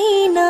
হয় না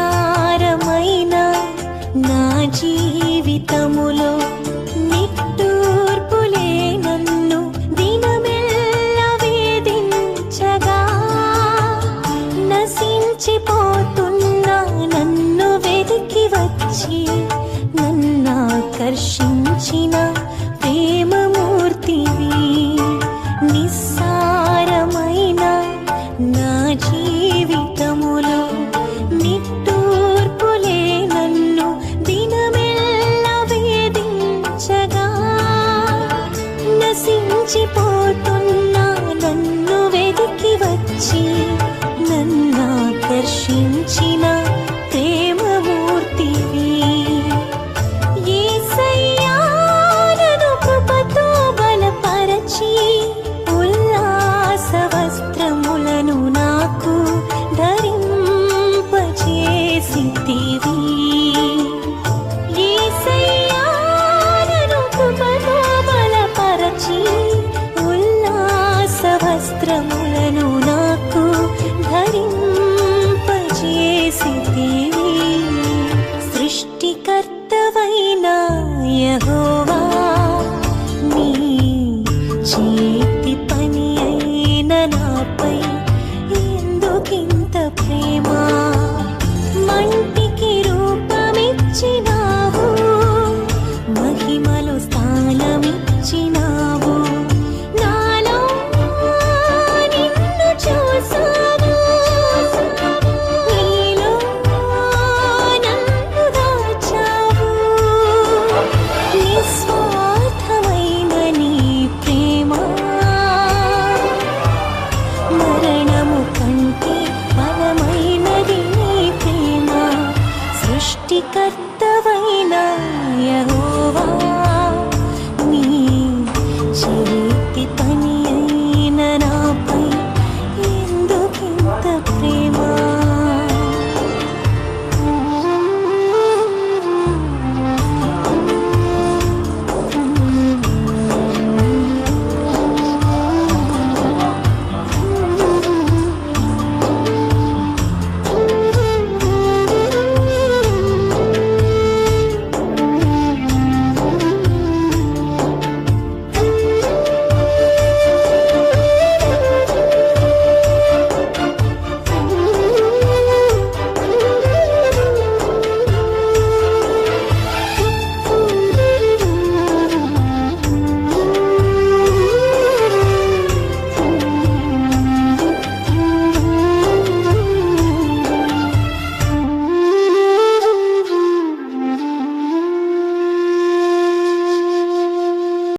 నిస్సారమైన నా జీ నశించిపోతున్న నన్ను వెతికి వచ్చి నన్నాకర్షించిన ప్రేమమూర్తివి. నిస్సారమైన నా జీవితములో నిట్టూర్పులే నన్ను దినమెల్ల వేధించగా. నశించిపోతున్న నన్ను వెతికి వచ్చి страной. i